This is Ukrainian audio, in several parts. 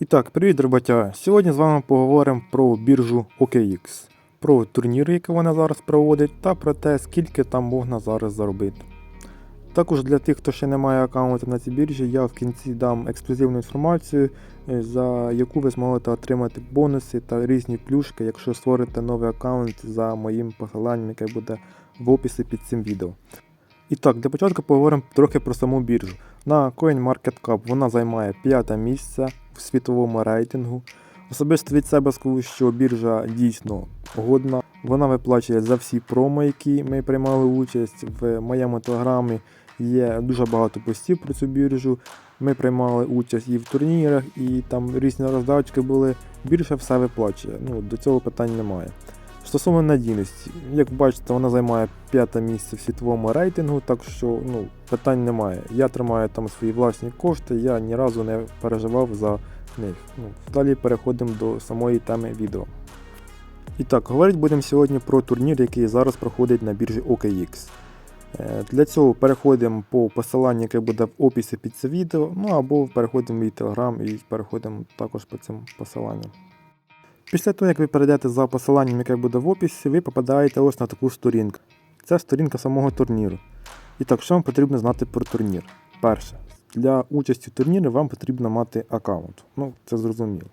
І так, привіт, роботя. Сьогодні з вами поговоримо про біржу OKX, про турніри, які вона зараз проводить, та про те, скільки там можна зараз заробити. Також для тих, хто ще не має аккаунту на цій біржі, я в кінці дам ексклюзивну інформацію, е, за яку ви зможете отримати бонуси та різні плюшки, якщо створите новий аккаунт за моїм посиланням, яке буде в описі під цим відео. І так, для початку поговоримо трохи про саму біржу. На CoinMarketCap вона займає п'яте місце в світовому рейтингу. Особисто від себе скажу, що біржа дійсно годна. Вона виплачує за всі промо, які ми приймали участь. В моєму телеграмі є дуже багато постів про цю біржу. Ми приймали участь і в турнірах, і там різні роздачки були. Більше все виплачує. Ну, до цього питань немає. Стосовно надійності, як бачите, вона займає п'яте місце в світовому рейтингу, так що ну, питань немає. Я тримаю там свої власні кошти, я ні разу не переживав за них. Ну, далі переходимо до самої теми відео. І так, говорити будемо сьогодні про турнір, який зараз проходить на біржі OKX. Е, Для цього переходимо по посиланню, яке буде в описі під це відео, ну або переходимо в мій телеграм і переходимо також по цим посиланням. Після того, як ви перейдете за посиланням, яке буде в описі, ви попадаєте ось на таку сторінку. Це сторінка самого турніру. І так, що вам потрібно знати про турнір? Перше, для участі в турнірі вам потрібно мати аккаунт. Ну, це зрозуміло.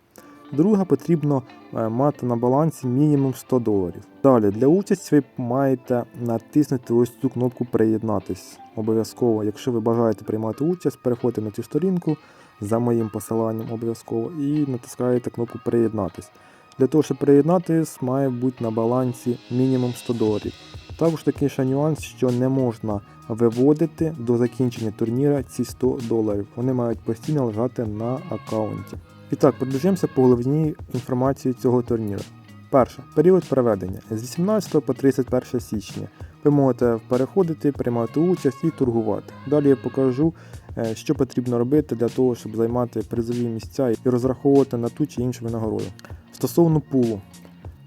Друге, потрібно е, мати на балансі мінімум 100 доларів. Далі, для участі ви маєте натиснути ось цю кнопку Приєднатись. Обов'язково, якщо ви бажаєте приймати участь, переходьте на цю сторінку за моїм посиланням обов'язково і натискаєте кнопку Приєднатись. Для того, щоб приєднатись, має бути на балансі мінімум 100 доларів. Також такий ще нюанс, що не можна виводити до закінчення турніра ці 100 доларів. Вони мають постійно лежати на аккаунті. І так, пробіжимося по головній інформації цього турніру. Перше, період проведення з 18 по 31 січня. Ви можете переходити, приймати участь і торгувати. Далі я покажу, е, що потрібно робити для того, щоб займати призові місця і розраховувати на ту чи іншу винагороду. Стосовно пулу,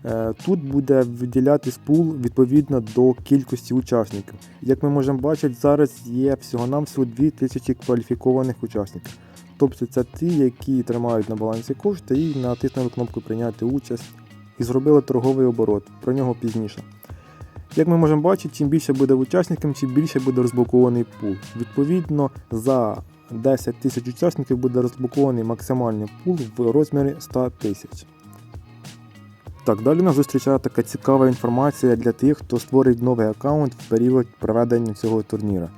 Е, Тут буде виділятись пул відповідно до кількості учасників. Як ми можемо бачити, зараз є всього-навсього 2000 кваліфікованих учасників. Тобто це ті, які тримають на балансі кошти і натиснули кнопку Прийняти участь і зробили торговий оборот. Про нього пізніше. Як ми можемо бачити, чим більше буде учасників, чим більше буде розблокований пул. Відповідно, за 10 тисяч учасників буде розблокований максимальний пул в розмірі 100 тисяч. Так, далі нас зустрічає така цікава інформація для тих, хто створить новий аккаунт в період проведення цього турніру.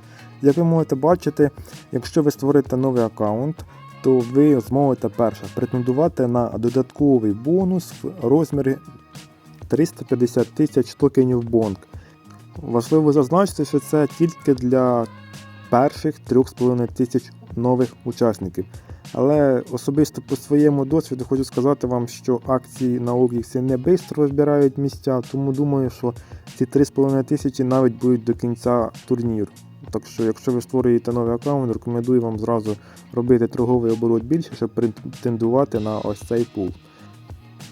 Як ви можете бачити, якщо ви створите новий аккаунт, то ви зможете перше претендувати на додатковий бонус в розмірі 350 тисяч токенів Бонг. Важливо зазначити, що це тільки для перших 3,5 тисяч нових учасників. Але особисто по своєму досвіду хочу сказати вам, що акції на OKX не швидко розбирають місця, тому думаю, що ці 3,5 тисячі навіть будуть до кінця турніру. Так що, якщо ви створюєте новий аккаунт, рекомендую вам зразу робити торговий оборот більше, щоб претендувати на ось цей пул.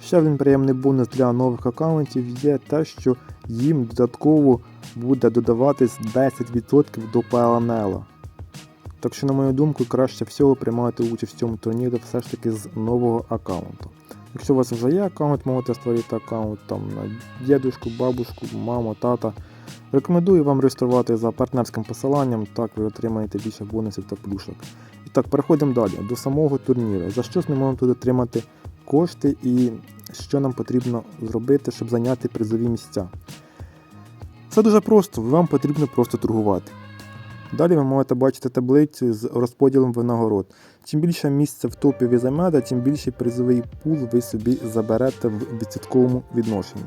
Ще один приємний бонус для нових аккаунтів є те, що їм додатково буде додаватись 10% до PLNL. Так що, на мою думку, краще всього приймати участь в цьому турнірі все ж таки з нового аккаунту. Якщо у вас вже є аккаунт, можете створити аккаунт там на дідушку, бабушку, маму, тата. Рекомендую вам реєструвати за партнерським посиланням, так ви отримаєте більше бонусів та плюшок. І так, переходимо далі до самого турніру. За що ж ми можемо тут отримати кошти і що нам потрібно зробити, щоб зайняти призові місця? Це дуже просто, вам потрібно просто торгувати. Далі ви можете бачити таблицю з розподілом винагород. Чим більше місця в топі ви займете, тим більший призовий пул ви собі заберете в відсотковому відношенні.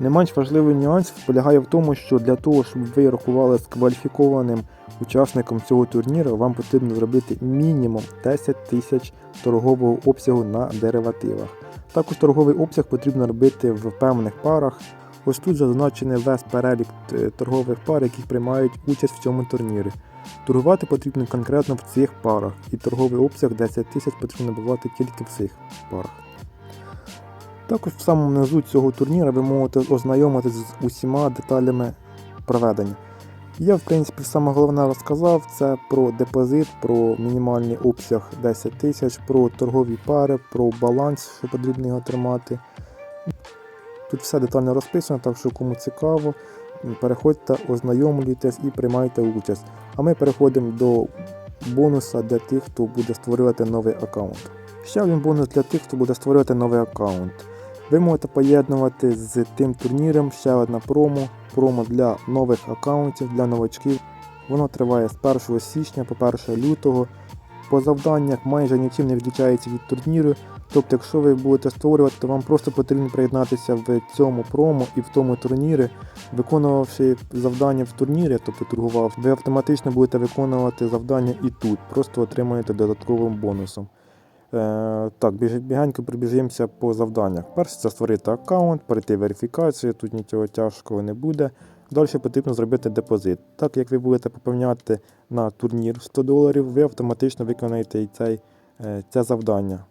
Не менш важливий нюанс полягає в тому, що для того, щоб ви рахували з кваліфікованим учасником цього турніру, вам потрібно зробити мінімум 10 тисяч торгового обсягу на деривативах. Також торговий обсяг потрібно робити в певних парах. Ось тут зазначений весь перелік е, торгових пар, які приймають участь в цьому турнірі. Торгувати потрібно конкретно в цих парах, і торговий обсяг 10 тисяч потрібно набувати тільки в цих парах. Також в самому низу цього турніру ви можете ознайомитися з усіма деталями проведення. Я, в принципі, саме головне розказав це про депозит, про мінімальний обсяг 10 тисяч, про торгові пари, про баланс, що потрібно його тримати. Тут все детально розписано, так що кому цікаво, переходьте, ознайомлюйтесь і приймайте участь. А ми переходимо до бонуса для тих, хто буде створювати новий аккаунт. Ще один бонус для тих, хто буде створювати новий аккаунт. Ви можете поєднувати з тим турніром ще одна промо, промо для нових аккаунтів, для новачків. Воно триває з 1 січня по 1 лютого. По завданнях майже нічим не відрізняється від турніру. Тобто, якщо ви будете створювати, то вам просто потрібно приєднатися в цьому промо і в тому турнірі, виконувавши завдання в турнірі, тобто торгував, ви автоматично будете виконувати завдання і тут, просто отримаєте додатковим бонусом. Е, так, бігенько пробіжимося по завданнях. Перше це створити аккаунт, перейти верифікацію, тут нічого тяжкого не буде. Далі потрібно зробити депозит. Так як ви будете поповняти на турнір 100 доларів, ви автоматично виконаєте і цей, е, це завдання.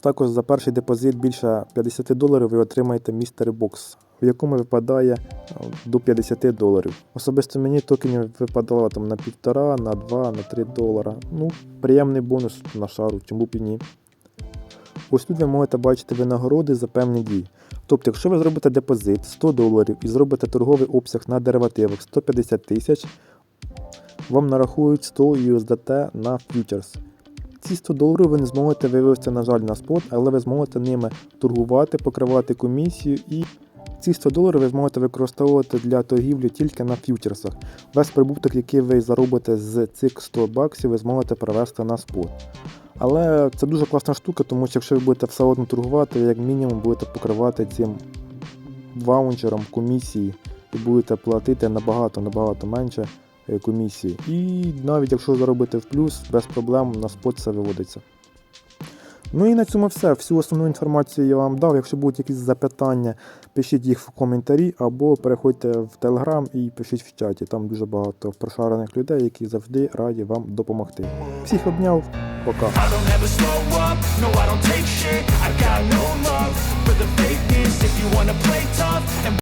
Також за перший депозит більше 50 доларів ви отримаєте містери бокс, в якому випадає е, до 50 доларів. Особисто мені токенів випадало там на півтора, на 2, на 3 долара. Ну, приємний бонус на шару, чому б і ні. Ось тут ви можете бачити винагороди за певні дії. Тобто, якщо ви зробите депозит 100 доларів і зробите торговий обсяг на деривативах 150 тисяч, вам нарахують 100 USDT на фьючерс. Ці 100 доларів ви не зможете вивести, на жаль, на спот, але ви зможете ними торгувати, покривати комісію і ці 100 доларів ви зможете використовувати для торгівлі тільки на фьючерсах. Весь прибуток, який ви заробите з цих 100 баксів, ви зможете перевести на спот. Але це дуже класна штука, тому що якщо ви будете все одно торгувати, ви як мінімум будете покривати цим ваучером комісії і будете платити набагато набагато менше е, комісії. І навіть якщо заробите в плюс, без проблем на спот це виводиться. Ну і на цьому все. Всю основну інформацію я вам дав. Якщо будуть якісь запитання, пишіть їх в коментарі або переходьте в Телеграм і пишіть в чаті. Там дуже багато прошарених людей, які завжди раді вам допомогти. Всіх обняв, пока.